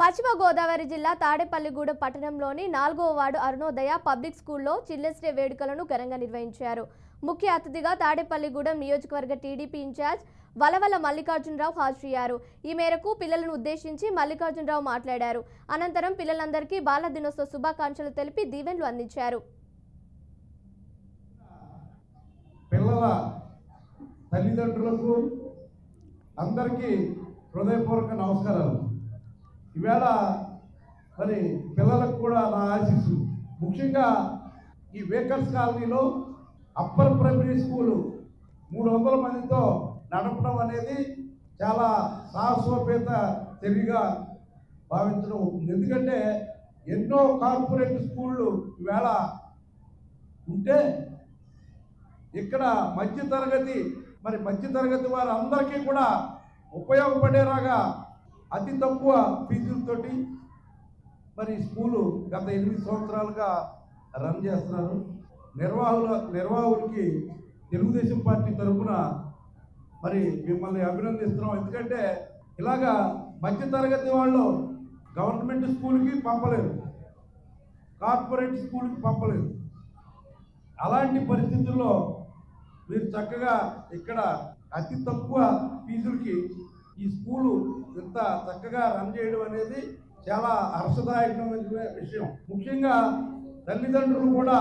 పశ్చిమ గోదావరి జిల్లా తాడేపల్లిగూడెం పట్టణంలోని నాలుగో వార్డు అరుణోదయ పబ్లిక్ స్కూల్లో చిల్డ్రన్స్ డే వేడుకలను ఘనంగా నిర్వహించారు. ముఖ్య అతిథిగా తాడేపల్లిగూడెం నియోజకవర్గ టీడీపీ ఇన్ఛార్జ్ వలవల మల్లికార్జునరావు హాజరయ్యారు. ఈ మేరకు పిల్లలను ఉద్దేశించి మల్లికార్జునరావు మాట్లాడారు. అనంతరం పిల్లలందరికీ బాల దినోత్సవ శుభాకాంక్షలు తెలిపి దీవెనలు అందించారు. పిల్లల తల్లిదండ్రులకు అందరికీ హృదయపూర్వక నమస్కారాలు. ఈవేళ మరి పిల్లలకు కూడా నా ఆశీస్సు. ముఖ్యంగా ఈ వేకర్స్ కాలనీలో అప్పర్ ప్రైమరీ స్కూలు మూడు వందల మందితో నడపడం అనేది చాలా సాహసోపేత చర్యగా భావించడం అవుతుంది ఎందుకంటే ఎన్నో కార్పొరేట్ స్కూళ్ళు ఈవేళ ఉంటే ఇక్కడ మధ్య తరగతి మరి మధ్య తరగతి వారు అందరికీ కూడా ఉపయోగపడేలాగా అతి తక్కువ ఫీజులతోటి మరి స్కూలు గత ఎనిమిది సంవత్సరాలుగా రన్ చేస్తున్నారు. నిర్వాహకుల నిర్వాహకులకి తెలుగుదేశం పార్టీ తరఫున మరి మిమ్మల్ని అభినందిస్తున్నాం. ఎందుకంటే ఇలాగా మధ్య తరగతి వాళ్ళు గవర్నమెంట్ స్కూల్కి పంపలేరు. కార్పొరేట్ స్కూల్కి పంపలేరు. అలాంటి పరిస్థితుల్లో మీరు చక్కగా ఇక్కడ అతి తక్కువ ఫీజులకి ఈ స్కూలు ఇంత చక్కగా రన్ చేయడం అనేది చాలా హర్షదాయకమైన విషయం. ముఖ్యంగా తల్లిదండ్రులు కూడా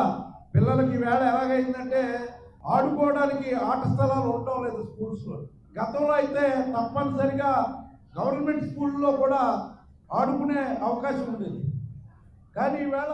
పిల్లలకి వేళ ఎలాగైందంటే ఆడుకోవడానికి ఆట స్థలాలు ఉండటం లేదు స్కూల్స్లో. గతంలో అయితే తప్పనిసరిగా గవర్నమెంట్ స్కూల్లో కూడా ఆడుకునే అవకాశం ఉండేది. కానీ ఈవేళ